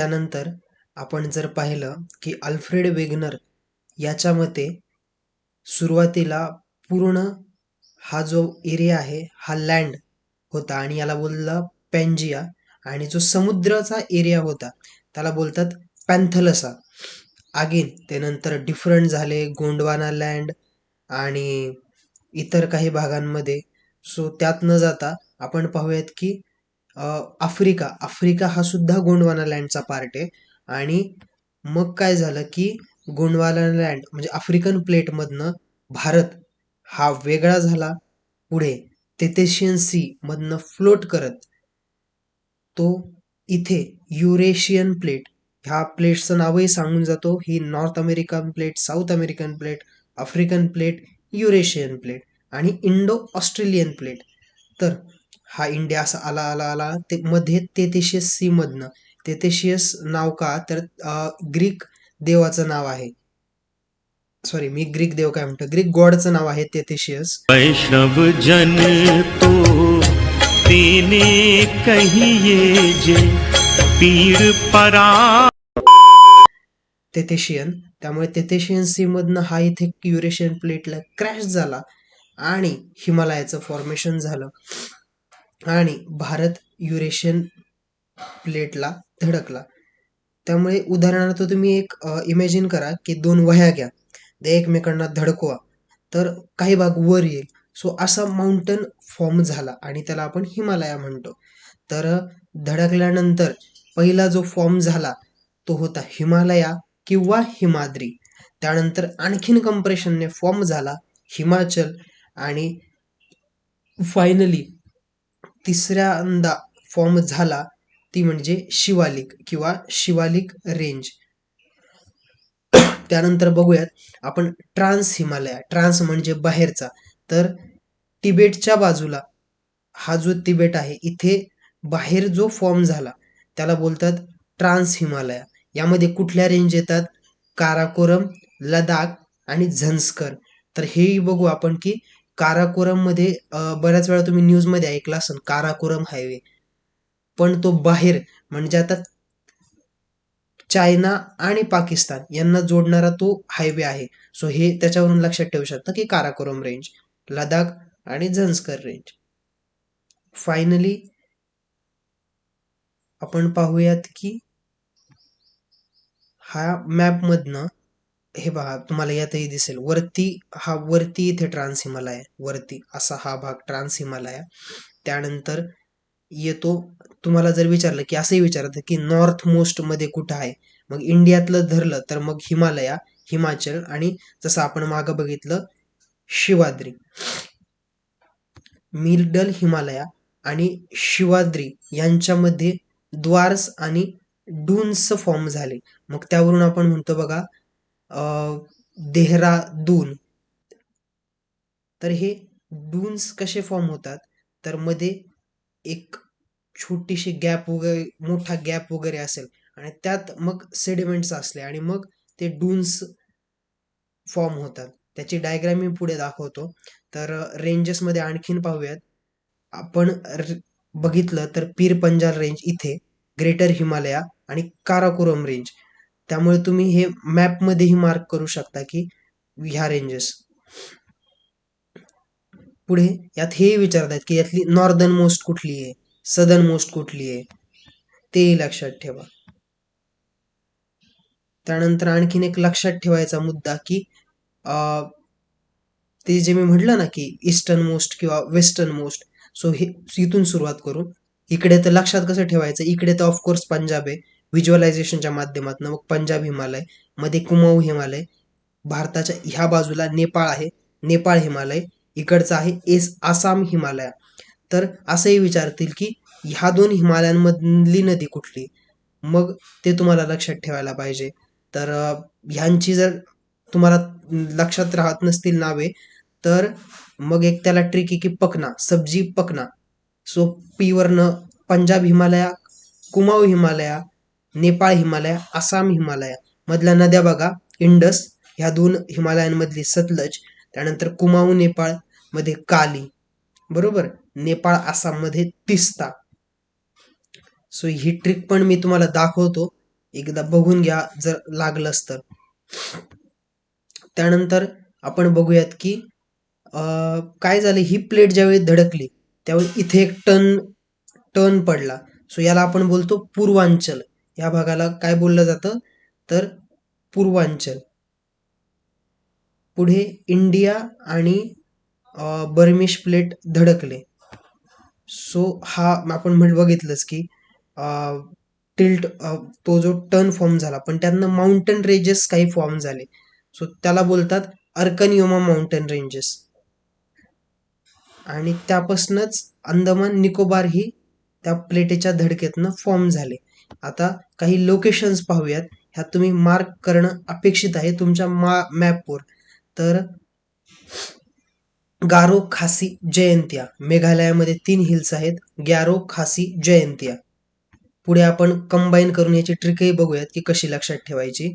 त्यानंतर आपण जर पाहिलं की अल्फ्रेड वेगनर याच्या मते सुरुवातीला पूर्ण हा जो एरिया आहे हा लँड होता आणि याला बोलला पॅन्जिया आणि जो समुद्राचा एरिया होता त्याला बोलतात पॅन्थलसा आगीन त्यानंतर डिफरंट झाले गोंडवाना लँड आणि इतर काही भागांमध्ये. सो त्यात न जाता आपण पाहूयात की आफ्रिका. आफ्रिका हा सुद्धा गोंडवाना लँडचा पार्ट आहे. आणि मग काय झालं की गोंडवाना लँड म्हणजे आफ्रिकन प्लेटमधनं भारत हा वेगळा झाला. पुढे तेथेशियन सी मधनं फ्लोट करत तो इथे युरेशियन प्लेट ह्या प्लेट्सचं नावही सांगून जातो. ही North American plate South American plate African plate Eurasian plate आणि इंडो ऑस्ट्रेलियन प्लेट तर हा इंडिया असा आला आला आला. ते मध्ये तेथेशियस सी मधनं. तेथेशियस नाव का? तर ग्रीक देवाचं नाव आहे. सॉरी मी ग्रीक देव काय म्हणतो? ग्रीक गॉडचं नाव आहे तेथेशियस वैष्णव जन तो तेने कहिए जे पीर परा तेथेशियन त्यामुळे तेथेशियन सी मधनं हा इथे युरेशियन प्लेटला क्रॅश झाला आणि हिमालयाचं फॉर्मेशन झालं. आणि भारत युरेशियन प्लेटला धडकला. त्यामुळे उदाहरणार्थ तुम्ही एक इमॅजिन करा की दोन वह्या घ्या. ते एकमेकांना धडकवा. तर काही भाग वर येईल. सो असा माउंटन फॉर्म झाला आणि त्याला आपण हिमालया म्हणतो. तर धडकल्यानंतर पहिला जो फॉर्म झाला तो होता हिमालया किंवा हिमाद्री. त्यानंतर आणखीन कंप्रेशनने फॉर्म झाला हिमाचल आणि फायनली तिसऱ्यांदा फॉर्म झाला ती म्हणजे शिवालिक किंवा शिवालिक रेंज त्यानंतर बघूयात आपण ट्रान्स हिमालया ट्रान्स म्हणजे बाहेरचा. तर तिबेटच्या बाजूला हा जो तिबेट आहे इथे बाहेर जो फॉर्म झाला त्याला बोलतात ट्रान्स हिमालया. यामध्ये कुठल्या रेंज येतात? काराकोरम लडाख आणि झंस्कर. तर हेही बघू आपण की काराकोरममध्ये बऱ्याच वेळा तुम्ही न्यूजमध्ये ऐकला असेल काराकोरम हायवे. पण तो बाहेर म्हणजे आता चायना आणि पाकिस्तान यांना जोडणारा तो हायवे आहे. सो हे त्याच्यावरून लक्षात ठेवू शकता की काराकोरम रेंज लडाख आणि झंस्कर रेंज. फायनली आपण पाहूयात की हा मॅप मधनं हे बघा तुम्हाला यातही दिसेल. वरती हा वरती इथे ट्रान्स हिमालय वरती असा हा भाग ट्रान्स हिमालया त्यानंतर येतो तुम्हाला जर विचारलं की असंही विचारतं की नॉर्थ मोस्टमध्ये कुठं आहे? मग इंडियातलं धरलं तर मग हिमालया हिमाचल आणि जसं आपण मागं बघितलं शिवाद्री. मिडल हिमालया आणि शिवाद्री यांच्यामध्ये द्वार्स आणि डून्स फॉर्म झाले. मग त्यावरून आपण म्हणतो बघा देहरादून. तर हे डून्स कसे फॉर्म होतात? तर मध्ये एक छोटीशी गॅप वगैरे मोठा गॅप वगैरे असेल आणि त्यात मग सेडिमेंट्स असले आणि मग ते डून्स फॉर्म होतात. त्याची डायग्राम मी पुढे दाखवतो. तर रेंजेसमध्ये आणखीन पाहूयात. आपण बघितलं तर पीर पंजाल रेंज इथे ग्रेटर हिमालया आणि काराकोरम रेंज त्यामुळे तुम्ही हे मॅपमध्येही मार्क करू शकता की ह्या रेंजेस पुढे यात हे विचारतात की यातली नॉर्दर्न मोस्ट कुठली आहे? सदर्न मोस्ट कुठली आहे? तेही लक्षात ठेवा. त्यानंतर आणखीन एक लक्षात ठेवायचा मुद्दा की ते जे मी म्हटलं ना की ईस्टर्न मोस्ट किंवा वेस्टर्न मोस्ट सो हे इथून सुरुवात करू. इकडे तर लक्षात कसं ठेवायचं? इकडे तर ऑफकोर्स पंजाब आहे. व्हिज्युअलायझेशनच्या माध्यमातून मग पंजाब हिमालयमध्ये कुमाऊ हिमालय भारताच्या ह्या बाजूला नेपाळ आहे. नेपाळ हिमालय इकडचा आहे एस आसाम हिमालय. तर असंही विचारतील की ह्या दोन हिमालयांमधली नदी कुठली? मग ते तुम्हाला लक्षात ठेवायला पाहिजे. तर ह्यांची जर तुम्हाला लक्षात राहत नसतील नावे तर मग एक त्याला ट्रिक आहे की पकना सब्जी पकना. सो पीवरनं पंजाब हिमालया कुमाऊ हिमालया नेपाळ हिमालय आसाम हिमालय मधल्या नद्या बघा. इंडस ह्या दोन हिमालयांमधली सतलज त्यानंतर कुमाऊ नेपाळमध्ये काली. बरोबर? नेपाळ आसाममध्ये तिस्ता. सो ही ट्रिक पण मी तुम्हाला दाखवतो. एकदा बघून घ्या जर लागलंच तर. त्यानंतर आपण बघूयात की अं, काय झालं? ही प्लेट ज्यावेळी धडकली त्यावेळी इथे एक टन टर्न पडला. सो याला आपण बोलतो पूर्वांचल. या भागाला काय बोललं जातं? तर पूर्वांचल. पुढे इंडिया आणि बर्मिश प्लेट धडकले. सो हा आपण म्हण बघितलंच की टिल्ट तो जो टर्न फॉर्म झाला पण त्यातनं माउंटन रेंजेस काही फॉर्म झाले. सो त्याला बोलतात अर्कनियोमा माउंटन रेंजेस. आणि त्यापासूनच अंदमान निकोबार ही त्या प्लेटेच्या धडकेतनं फॉर्म झाले. आता काही लोकेशन्स पाहूयात. ह्या तुम्ही मार्क करणं अपेक्षित आहे तुमच्या मा मॅपवर तर गारो खासी जयंत्या. मेघालयामध्ये तीन हिल्स आहेत. ग्यारो खासी जयंत्या. पुढे आपण कंबाईन करून याची ट्रिकही बघूयात की कशी लक्षात ठेवायची.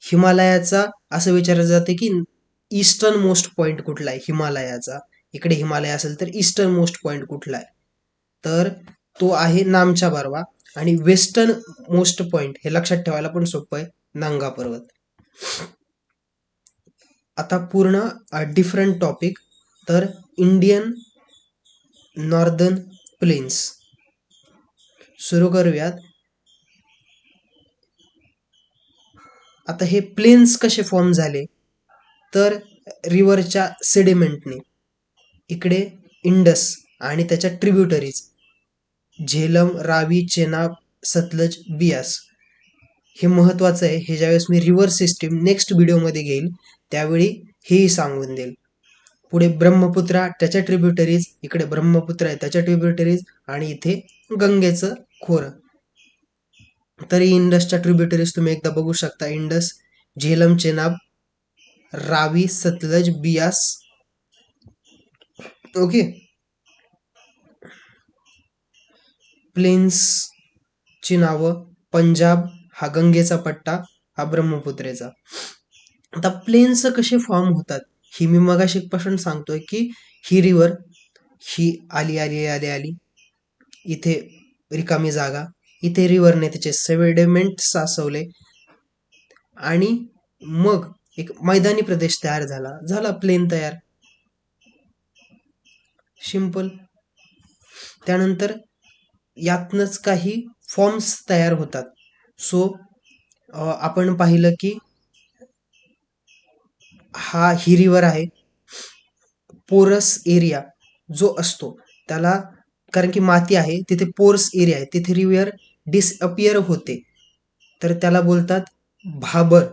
हिमालयाचा असं विचारलं जाते की ईस्टर्न मोस्ट पॉइंट कुठला आहे? हिमालयाचा. इकडे हिमालय असेल तर ईस्टर्न मोस्ट पॉइंट कुठला आहे? तर तो आहे नामच्या बारवा. आणि वेस्टर्न मोस्ट पॉइंट हे लक्षात ठेवायला पण सोपं आहे नांगा पर्वत. आता पूर्ण डिफरंट टॉपिक तर इंडियन नॉर्दर्न प्लेन्स सुरू करूयात. आता हे प्लेन्स कसे फॉर्म झाले? तर रिव्हरच्या सेडिमेंटने इकडे इंडस आणि त्याच्या ट्रिब्युटरीज झेलम रावी चेनाब सतलज बियास हे महत्त्वाचं आहे. हे ज्यावेळेस मी रिव्हर सिस्टीम नेक्स्ट व्हिडिओमध्ये घेईल त्यावेळी हेही सांगून देईल. पुढे ब्रह्मपुत्रा त्याच्या ट्रिब्युटरीज इकडे ब्रह्मपुत्रा आहे त्याच्या ट्रिब्युटरीज आणि इथे गंगेचं खोरं. तरी इंडसच्या ट्रिब्युटरीज तुम्ही एकदा बघू शकता. इंडस झेलम चेनाब रावी सतलज बियास. ओके? प्लेन्सची नावं पंजाब हा गंगेचा पट्टा हा ब्रह्मपुत्रेचा. आता प्लेन्स कसे फॉर्म होतात? ही मी मगाशीपासून सांगतोय की ही रिवर ही आली आली आली आली. इथे रिकामी जागा. इथे रिव्हरने त्याचे सेवेडेमेंट साचवले. आणि मग एक मैदानी प्रदेश तयार झाला. झाला प्लेन तयार. सिंपल त्यानंतर यातनच काही फॉर्म्स तयार होतात. सो आपण पाहिलं की हा ही रिवर आहे. पोरस एरिया जो असतो त्याला कारण की माती आहे तिथे पोर्स एरिया आहे. तिथे रिवर डिसअपियर होते. तर त्याला बोलतात भाबर.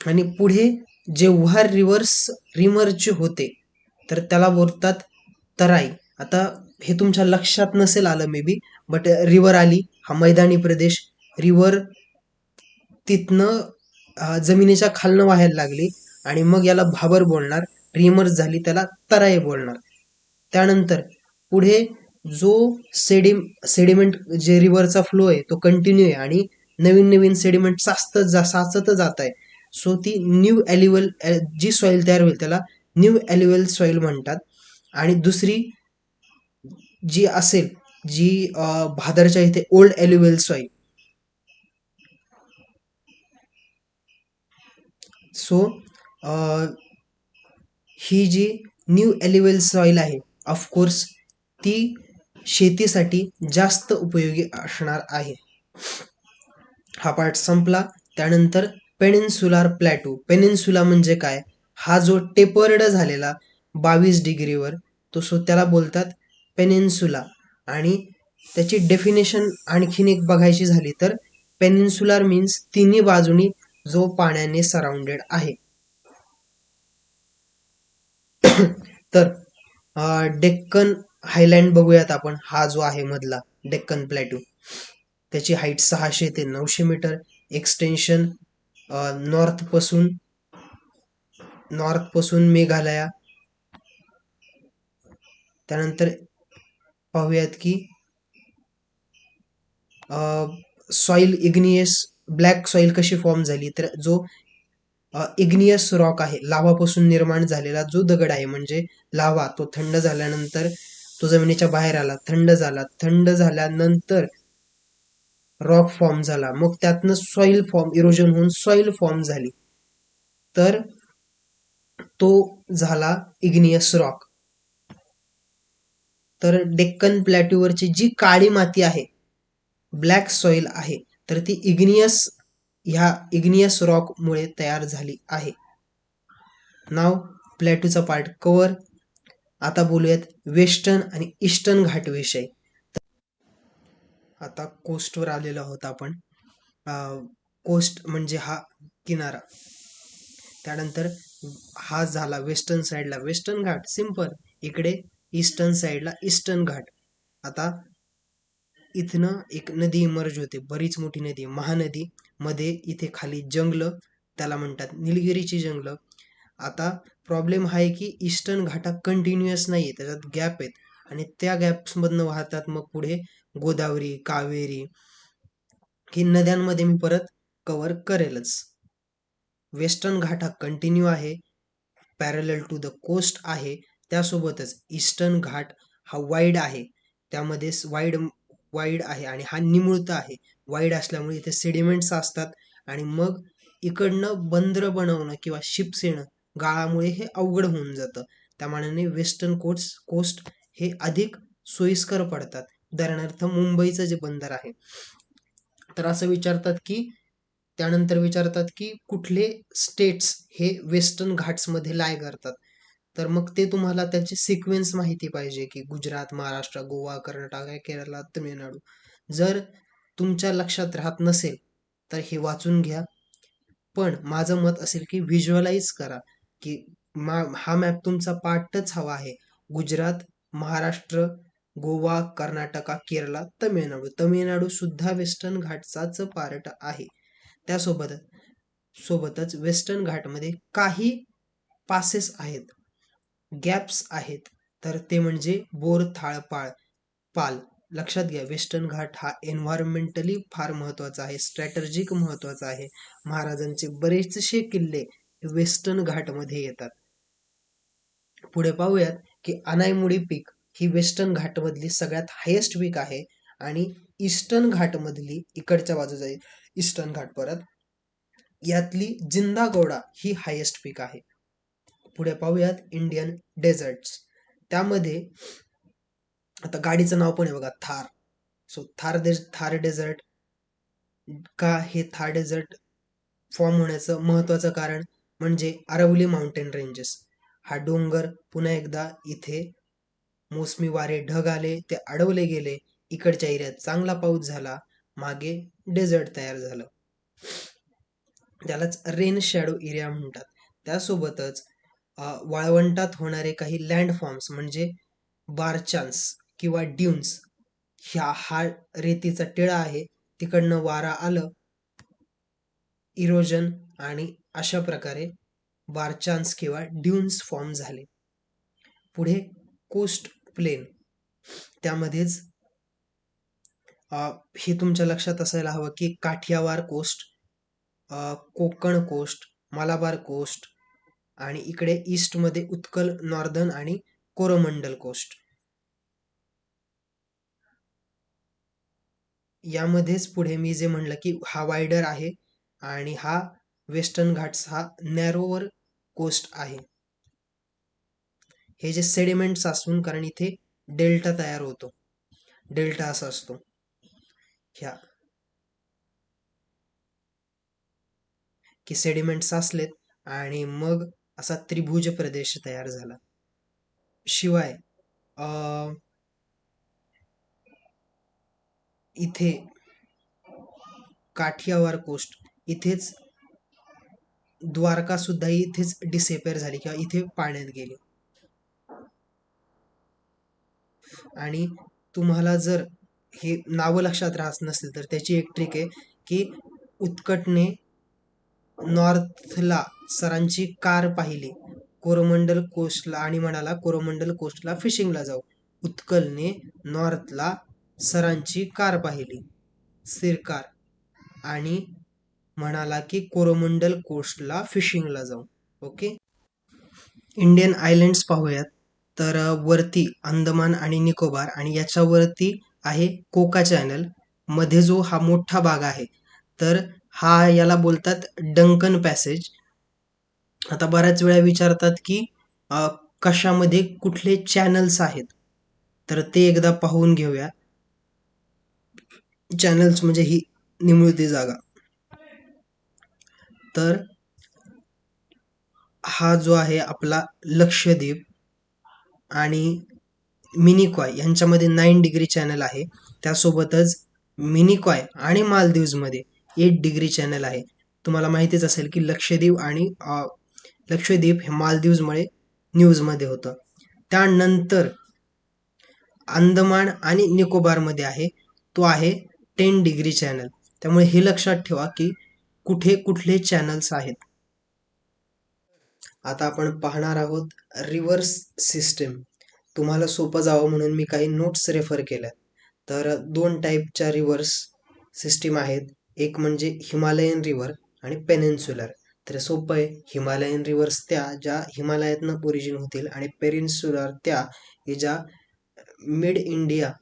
आणि पुढे जेव्हा रिव्हर्स रिमर्ज होते तर त्याला बोलतात तराई. आता हे तुमच्या लक्षात नसेल आलं मे बी बट रिवर आली हा मैदानी प्रदेश. रिवर तिथनं जमिनीच्या खालनं व्हायला लागली आणि मग याला भाबर बोलणार रिमर्स झाली त्याला तराई बोलणार. त्यानंतर पुढे जो सेडिम सेडिमेंट जे रिव्हरचा फ्लो आहे तो कंटिन्यू आहे आणि नवीन नवीन सेडिमेंट साचत जा साचत जात आहे. सो ती न्यू ॲलिवल जी सॉईल तयार होईल त्याला न्यू ॲलिवल सॉईल म्हणतात. आणि दुसरी जी असेल जी भादरच्या इथे ओल्ड एल्युवेल सॉईल सो ही जी न्यू एलिवेल सॉईल आहे ऑफकोर्स ती शेतीसाठी जास्त उपयोगी असणार आहे. हा पार्ट संपला. त्यानंतर पेनिन्सुलार प्लॅटू पेनिन्सुला म्हणजे काय? हा जो टेपर्ड झालेला बावीस डिग्रीवर तो सो त्याला बोलतात पेनिन्सुला. आणि त्याची डेफिनेशन आणखीन एक बघायची झाली तर पेनिन्सुलार मीन्स तिन्ही बाजूनी जो पाण्याने सराउंडेड आहे. तर डेक्कन हायलँड बघूयात आपण. हा जो आहे मधला डेक्कन प्लॅटू त्याची हाईट सहाशे ते नऊशे मीटर एक्सटेन्शन नॉर्थपासून नॉर्थपासून मेघालया. त्यानंतर पाहूयात की सॉइल इग्नियस ब्लॅक सॉइल कशी फॉर्म झाली तर जो इग्नियस रॉक आहे लावापासून निर्माण झालेला जो दगड आहे म्हणजे लावा तो थंड झाल्यानंतर तो जमिनीच्या बाहेर आला थंड झाला थंड झाल्यानंतर रॉक फॉर्म झाला. मग त्यातनं सॉइल फॉर्म इरोजन होऊन सॉइल फॉर्म झाली. तर तो झाला इग्नियस रॉक तर डेक्कन प्लॅट्यूवरची जी काळी माती आहे ब्लॅक सॉइल आहे तर ती इग्नियस ह्या इग्नियस रॉकमुळे तयार झाली आहे. नाव प्लॅटूचा पार्ट कवर आता बोलूयात वेस्टर्न आणि ईस्टर्न घाट विषय. आता कोस्टवर आलेलो आहोत आपण. कोस्ट म्हणजे हा किनारा. त्यानंतर हा झाला वेस्टर्न साईडला. Western Ghat simple. इकडे ईस्टर्न साईडला ईस्टर्न घाट. आता इथनं एक नदी इमर्ज होते बरीच मोठी नदी महानदी. मध्ये इथे खाली जंगल त्याला म्हणतात निलगिरीची जंगल. आता प्रॉब्लेम हा आहे की ईस्टर्न घाटा कंटिन्युअस नाही आहे त्याच्यात गॅप आहेत. आणि त्या गॅप्समधनं वाहतात मग पुढे गोदावरी कावेरी. ही नद्यांमध्ये मी परत कव्हर करेलच. वेस्टर्न घाट हा कंटिन्यू आहे. पॅरल टू द कोस्ट आहे. त्यासोबतच ईस्टर्न घाट हा वाईड आहे. त्यामध्ये वाईड वाईड आहे आणि हा निमुळत आहे. वाईड असल्यामुळे इथे सेडिमेंट्स असतात आणि मग इकडनं बंदर बनवणं किंवा शिप्स येणं गाळामुळे हे अवघड होऊन जातं. त्यामानाने वेस्टर्न कोट्स कोस्ट हे अधिक सोयीस्कर पडतात. उदाहरणार्थ मुंबईचं जे बंदर आहे. तर असं विचारतात की त्यानंतर विचारतात की कुठले स्टेट्स हे वेस्टर्न घाट्समध्ये लाय करतात? तर मग ते तुम्हाला त्याची सिक्वेन्स माहिती पाहिजे की गुजरात महाराष्ट्र गोवा कर्नाटक केरळ तमिळनाडू. जर तुमच्या लक्षात राहत नसेल तर हे वाचून घ्या. पण माझं मत असेल की व्हिज्युअलाइज करा की मा हा मॅप तुमचा पार्टच हवा आहे. गुजरात महाराष्ट्र गोवा कर्नाटका केरळ तमिळनाडू. तमिळनाडू सुद्धा वेस्टर्न घाटचाच पार्ट आहे. त्यासोबत सोबतच वेस्टर्न घाटमध्ये काही पासेस आहेत. गॅप्स आहेत. तर ते म्हणजे बोर थाळपाळ पाल. लक्षात घ्या वेस्टर्न घाट हा एन्व्हायरमेंटली फार महत्त्वाचा आहे स्ट्रॅटर्जिक महत्त्वाचा आहे. महाराजांचे बरेचसे किल्ले वेस्टर्न घाटमध्ये येतात. पुढे पाहूयात की अनायमुडी पीक ही वेस्टर्न घाटमधली सगळ्यात हायेस्ट पीक आहे आणि ईस्टर्न घाटमधली इकडच्या बाजूचा ईस्टर्न घाट परत. यातली जिंदागोडा ही हायेस्ट पीक आहे. पुढे पाहूयात इंडियन डेझर्ट्स त्यामध्ये आता गाडीचं नाव पण आहे बघा Thar. So Thar the Thar desert का हे थार डेझर्ट फॉर्म होण्याचं महत्त्वाचं कारण म्हणजे अरवली माउंटेन रेंजेस हा डोंगर पुन्हा एकदा इथे मोसमी वारे ढग आले ते अडवले गेले इकडच्या एरियात चांगला पाऊस झाला मागे डेझर्ट तयार झालं. त्यालाच रेन शॅडो एरिया म्हणतात. त्यासोबतच वाळवंटात होणारे काही लँडफॉर्म्स म्हणजे बारचान्स किंवा ड्यून्स ह्या हा रेतीचा टिळा आहे. तिकडनं वारा आलं इरोजन आणि अशा प्रकारे बारचान्स किंवा ड्यून्स फॉर्म झाले. पुढे कोस्ट प्लेन त्यामध्येच हे तुमच्या लक्षात असायला हवं की Kathiawar coast Konkan coast Malabar coast आणि इकडे ईस्टमध्ये उत्कल नॉर्दर्न आणि कोरोमंडल कोस्ट यामध्येच पुढे मी जे म्हणलं की हा वायडर आहे आणि हा वेस्टर्न घाट्स हा नॅरोवर कोस्ट आहे. हे जे सेडिमेंट्स असून कारण इथे डेल्टा तयार होतो. डेल्टा असा असतो. ह्या. की सेडिमेंट्स असलेत आणि मग असा त्रिभुज प्रदेश तयार झाला. शिवाय इथे काठियावार कोस्ट इथेच द्वारका सुद्धा इथेच डिसेपेअर झाली किंवा इथे पाण्यात गेली. आणि तुम्हाला जर हे नावं लक्षात राहत नसेल तर त्याची एक ट्रिक आहे की उत्कटने नॉर्थला सरांची कार पाहिली. कोरोमंडल कोस्टला आणि म्हणाला कोरोमंडल कोस्टला फिशिंगला जाऊ. उत्कलने नॉर्थला सरांची कार पाहिली. सिरकार. आणि म्हणाला की कोरोमंडल कोस्टला फिशिंगला जाऊ. ओके? इंडियन आयलँड्स पाहूयात. तर वरती अंदमान आणि निकोबार आणि याच्यावरती आहे कोका चॅनल. मध्ये जो हा मोठा भाग आहे. तर हा याला बोलतात डंकन पॅसेज आता बऱ्याच वेळा विचारतात की कशामध्ये कुठले चॅनल्स आहेत? तर ते एकदा पाहून घेऊया. चॅनल्स म्हणजे ही निमुळती जागा. तर हा जो आहे आपला लक्षद्वीप आणि मिनिकॉय यांच्यामध्ये नाईन डिग्री चॅनल आहे. त्यासोबतच मिनिकॉय आणि मालदीव्समध्ये एट डिग्री चॅनल आहे. तुम्हाला माहितीच असेल की लक्षद्वीप आणि लक्षद्वीप हे मालदीवजमुळे न्यूजमध्ये होतं. त्यानंतर अंदमान आणि निकोबारमध्ये आहे. तो आहे टेन डिग्री चॅनल. त्यामुळे हे लक्षात ठेवा की कुठे कुठले चॅनल्स आहेत. आता आपण पाहणार आहोत रिव्हर्स सिस्टीम. तुम्हाला सोपं जावं म्हणून मी काही नोट्स रेफर केल्या तर दोन टाईपच्या रिव्हर्स सिस्टीम आहेत. एक म्हणजे हिमालयन रिव्हर आणि पेनिन्सुलर. तर सोपं आहे. हिमालयन रिव्हर्स त्या ज्या हिमालयातनं ओरिजिन होतील आणि पेनिन्सुलर त्या की ज्या मिड इंडिया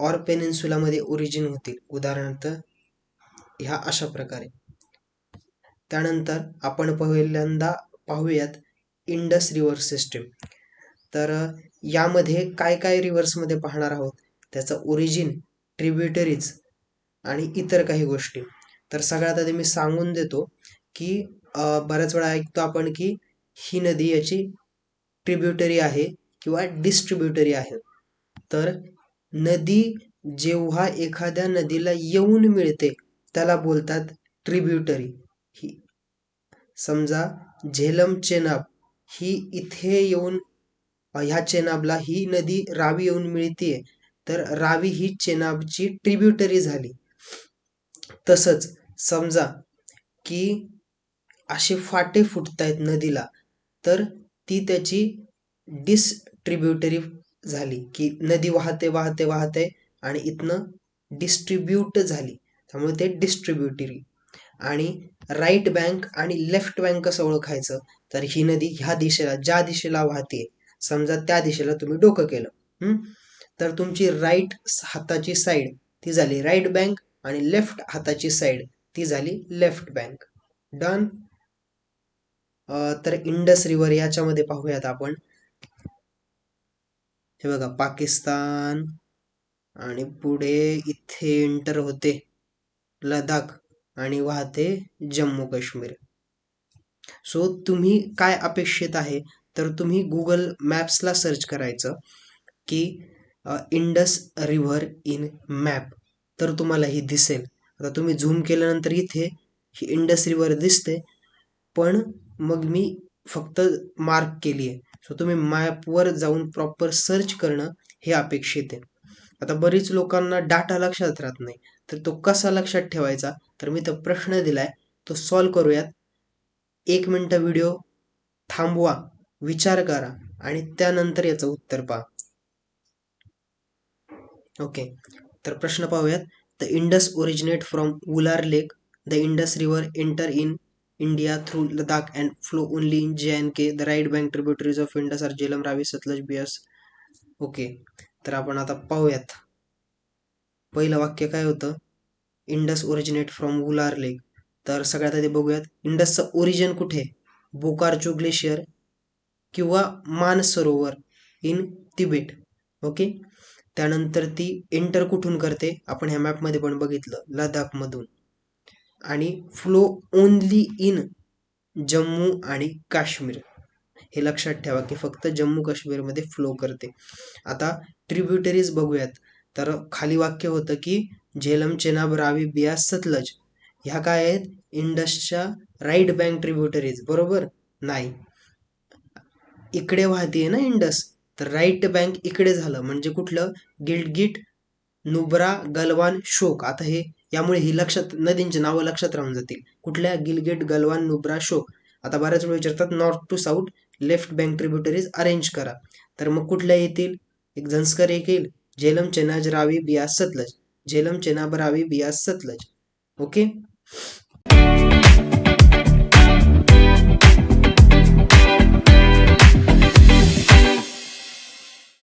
ऑर पेनिन्सुलामध्ये ओरिजिन होतील. उदाहरणार्थ ह्या अशा प्रकारे. त्यानंतर आपण पहिल्यांदा पाहूयात इंडस रिव्हर सिस्टीम तर यामध्ये काय काय रिव्हर्समध्ये पाहणार आहोत? त्याचं ओरिजिन ट्रिब्युटरीज आणि इतर काही गोष्टी. तर सगळ्यात आधी मी सांगून देतो की बऱ्याच वेळा ऐकतो आपण की ही नदी याची ट्रिब्युटरी आहे किंवा डिस्ट्रिब्युटरी आहे. तर नदी जेव्हा एखाद्या नदीला येऊन मिळते त्याला बोलतात ट्रिब्युटरी. ही समजा झेलम चेनाब ही इथे येऊन ह्या चेनाबला ही नदी रावी येऊन मिळतीये. तर रावी ही चेनाबची ट्रिब्युटरी झाली. तसंच समजा की असे फाटे फुटतायत नदीला तर ती त्याची डिस्ट्रिब्युटरी झाली की नदी वाहते वाहते वाहते आणि इथनं डिस्ट्रीब्यूट झाली. त्यामुळे ते डिस्ट्रीब्युटरी आणि राईट बँक आणि लेफ्ट बँक कसं ओळखायचं? तर ही नदी ह्या दिशेला ज्या दिशेला वाहते समजा त्या दिशेला तुम्ही डोकं केलं. तर तुमची राईट हाताची साईड ती झाली. राईट बँक आणि लेफ्ट हाताची साईड ती झाली लेफ्ट बँक डन तर इंडस रिव्हर याच्यामध्ये पाहूयात आपण. हे बघा पाकिस्तान आणि पुढे इथे एंटर होते लडाख आणि वाहते जम्मू काश्मीर. सो तुम्ही काय अपेक्षित आहे? तर तुम्ही गुगल मॅप्सला सर्च करायचं की इंडस रिव्हर इन मॅप तर तुम्हाला ही दिसेल. आता तुम्ही झूम केल्यानंतर इथे ही इंडस्ट्रीवर दिसते पण मग मी फक्त मार्क केली आहे. सो तुम्ही मॅपवर जाऊन प्रॉपर सर्च करणं हे अपेक्षित आहे. आता बरीच लोकांना डाटा लक्षात राहत नाही. तर तो कसा लक्षात ठेवायचा? तर मी तो प्रश्न दिलाय. तो सॉल्व करूयात. एक मिनटं व्हिडिओ थांबवा विचार करा आणि त्यानंतर याचं उत्तर पहा. ओके तर प्रश्न पाहूयात. The Indus originate from Wular lake the Indus river enter in India through Ladakh and flow only in J and K the right bank tributaries of Indus are Jhelum Ravi Sutlej Beas okay तर आपण आता पाहूयात. पहिलं वाक्य काय होतं? Indus originate from Wular लेक तर सगळ्यात आधी बघूयात. इंडसचं ओरिजिन कुठे? बोकारचो ग्लेशियर किंवा मानसरोवर इन तिबेट ओके त्यानंतर ती एंटर कुठून करते? आपण ह्या मॅपमध्ये पण बघितलं लडाखमधून आणि फ्लो ओनली इन जम्मू आणि काश्मीर. हे लक्षात ठेवा की फक्त जम्मू काश्मीरमध्ये फ्लो करते. आता ट्रिब्युटरीज बघूयात. तर खाली वाक्य होतं की झेलम चेनाब रावी बिया सतलज ह्या काय आहेत? इंडसच्या राईट बँक ट्रिब्युटरीज बरोबर? नाही. इकडे वाहतीये ना इंडस? तर राईट बँक इकडे झालं. म्हणजे कुठलं? गिल्डगिट नुब्रा गलवान शोक. आता हे यामुळे ही लक्षात नदींची नावं लक्षात राहून जातील. कुठल्या? गिलगेट गलवान नुब्रा शोक. आता बऱ्याच वेळ विचारतात north to south left bank tributaries arrange करा. तर मग कुठल्या येतील? एक झंस्कर एक येईल. झेलम चेनाज रावी बियास सतलज. झेलम चेनाब रावी बियास सतलज. ओके?